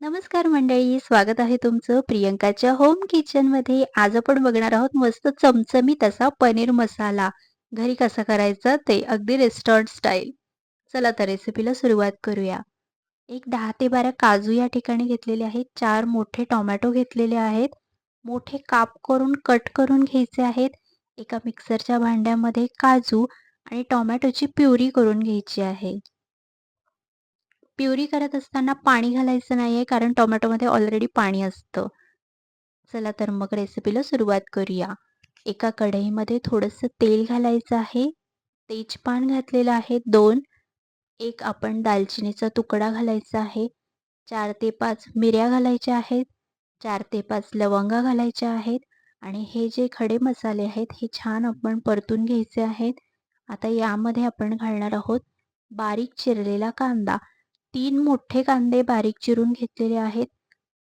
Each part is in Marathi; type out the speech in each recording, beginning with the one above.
नमस्कार मंडळी स्वागत आहे तुमचं प्रियंकाच्या होम किचनमध्ये आज आपण बघणार आहोत मस्त चमचमीत असा पनीर मसाला. घरी कसा करायचा ते अगदी रेस्टॉरंट स्टाईल चला तर रेसिपीला सुरुवात करूया. एक दहा ते बारा काजू या ठिकाणी घेतलेले आहेत. चार मोठे टोमॅटो घेतलेले आहेत. मोठे काप करून कट करून घ्यायचे आहेत. एका मिक्सरच्या भांड्यामध्ये काजू आणि टोमॅटोची प्युरी करून घ्यायची आहे. प्युरी करत असताना पाणी घालायचं नाही आहे कारण टोमॅटोमध्ये ऑलरेडी पाणी असतं. चला तर मग रेसिपीला सुरुवात करूया. एका कढईमध्ये थोडंसं तेल घालायचं आहे. तेजपान घातलेलं आहे दोन. एक आपण दालचिनीचा तुकडा घालायचा आहे. चार ते पाच मिऱ्या घालायच्या आहेत. चार ते पाच लवंगा घालायच्या आहेत. आणि हे जे खडे मसाले आहेत हे छान आपण परतून घ्यायचे आहेत. आता यामध्ये आपण घालणार आहोत बारीक चिरलेला कांदा. तीन मोठे कांदे बारीक चिरून घेतलेले आहेत.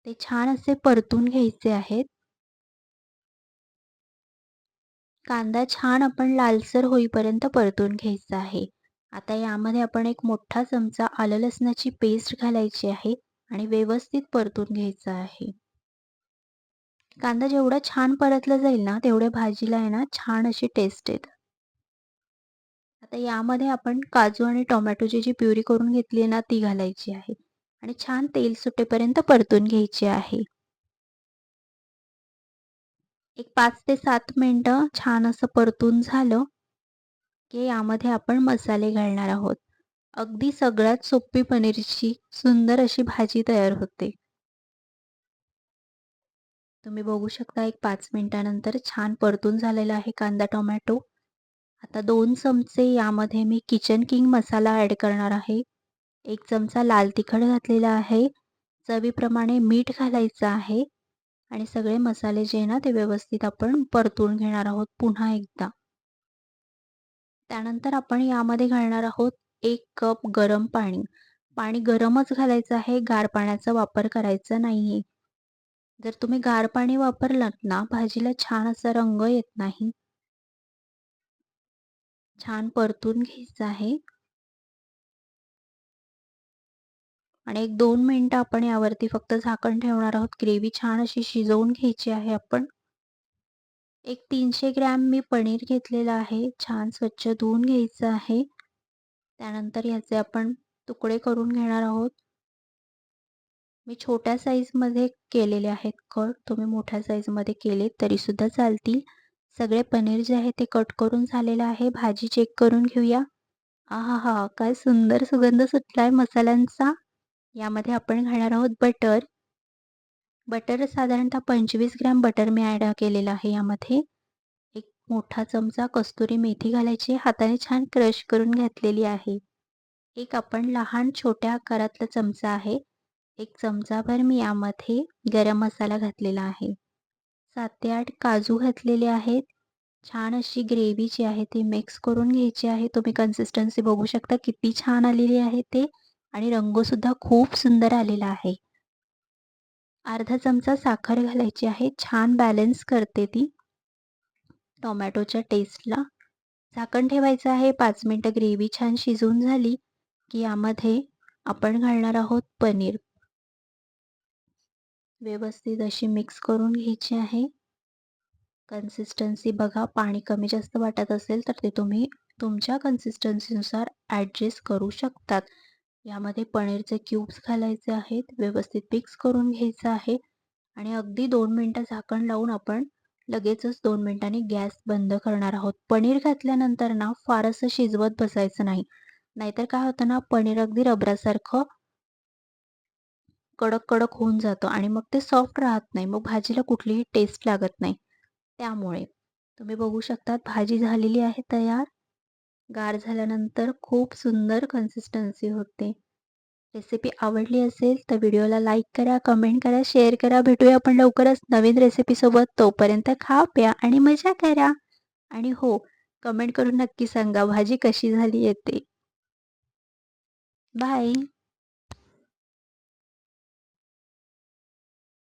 ते छान असे परतून घ्यायचे आहेत. कांदा छान आपण लालसर होईपर्यंत परतून घ्यायचा आहे. आता यामध्ये आपण एक मोठा चमचा आलं लसणाची पेस्ट घालायची आहे आणि व्यवस्थित परतून घ्यायचा आहे. कांदा जेवढा छान परतला जाईल ना तेवढ्या भाजीला आहे ना छान अशी टेस्ट येते आता यामध्ये आपण काजू आणि टोमॅटोची जी प्युरी करून घेतली आहे ना ती घालायची आहे. आणि छान तेल सुटेपर्यंत परतून घ्यायची आहे. एक पाच ते सात मिनटं छान असं परतून झालं की यामध्ये आपण मसाले घालणार आहोत. अगदी सगळ्यात सोपी पनीरची सुंदर अशी भाजी तयार होते. तुम्ही बघू शकता एक पाच मिनिटानंतर छान परतून झालेला आहे कांदा टोमॅटो. आता दोन चमचे यामध्ये मी किचन किंग मसाला ॲड करणार आहे. एक चमचा लाल तिखट घातलेला आहे. चवीप्रमाणे मीठ घालायचं आहे. आणि सगळे मसाले जे ना ते व्यवस्थित आपण परतून घेणार आहोत पुन्हा एकदा. त्यानंतर आपण यामध्ये घालणार आहोत एक कप गरम पाणी. पाणी गरमच घालायचं आहे. गार पाण्याचा वापर करायचा नाही जर तुम्ही गार पाणी वापरलात ना भाजीला छान असा रंग येत नाही. छान परतून घ्यायचं आहे. आणि एक दोन मिनटं आपण यावरती फक्त झाकण ठेवणार आहोत. ग्रेव्ही छान अशी शिजवून घ्यायची आहे आपण. एक तीनशे ग्रॅम मी पनीर घेतलेलं आहे. छान स्वच्छ धुवून घ्यायचं आहे. त्यानंतर याचे आपण तुकडे करून घेणार आहोत. मी छोट्या साईजमध्ये केलेले आहेत कट. तुम्ही मोठ्या साईजमध्ये केले तरीसुद्धा चालतील. सगळे पनीर जे आहे ते कट करून झालेलं आहे. भाजी चेक करून घेऊया. आहा हा काय सुंदर सुगंध सुटला आहे मसाल्यांचा. यामध्ये आपण घालणार आहोत बटर. बटर साधारणतः पंचवीस ग्रॅम बटर मी ॲड केलेलं आहे यामध्ये. एक मोठा चमचा कस्तुरी मेथी घालायची हाताने छान क्रश करून घातलेली आहे. एक आपण लहान छोट्या आकारातला चमचा आहे. एक चमचाभर मी यामध्ये गरम मसाला घातलेला आहे. सात ते आठ काजू घातलेले आहेत. छान अशी ग्रेव्ही जी आहे ती मिक्स करून घ्यायची आहे. तुम्ही कन्सिस्टन्सी बघू शकता किती छान आलेली आहे ते आणि रंगसुद्धा खूप सुंदर आलेला आहे. अर्धा चमचा साखर घालायची आहे. छान बॅलन्स करते ती. टोमॅटोच्या टेस्टला झाकण ठेवायचं आहे. पाच मिनटं ग्रेव्ही छान शिजवून झाली की यामध्ये आपण घालणार आहोत पनीर. व्यवस्थित अशी मिक्स करून घ्यायची आहे. कन्सिस्टन्सी बघा पाणी कमी जास्त वाटत असेल तर ते तुम्ही तुमच्या कन्सिस्टन्सीनुसार ॲडजस्ट करू शकतात. यामध्ये पनीरचे क्यूब्स घालायचे आहेत व्यवस्थित मिक्स करून घ्यायचं आहे. आणि अगदी दोन मिनटं झाकण लावून आपण लगेचच दोन मिनटांनी गॅस बंद करणार आहोत. पनीर घातल्यानंतर ना फारसं शिजवत बसायचं नाही. नाहीतर काय होतं ना पनीर अगदी रबरासारखं कडक कडक होऊन जातं आणि मग ते सॉफ्ट राहत नाही. मग भाजीला कुठलीही टेस्ट लागत नाही. त्यामुळे तुम्ही बघू शकतात भाजी झालेली आहे तयार. गार झाल्यानंतर खूप सुंदर कन्सिस्टन्सी होते. रेसिपी आवडली असेल तर व्हिडिओला लाईक करा कमेंट करा शेअर करा. भेटूया आपण लवकरच नवीन रेसिपीसोबत तोपर्यंत खा प्या आणि मजा करा. आणि हो कमेंट करून नक्की सांगा भाजी कशी झाली येते बाय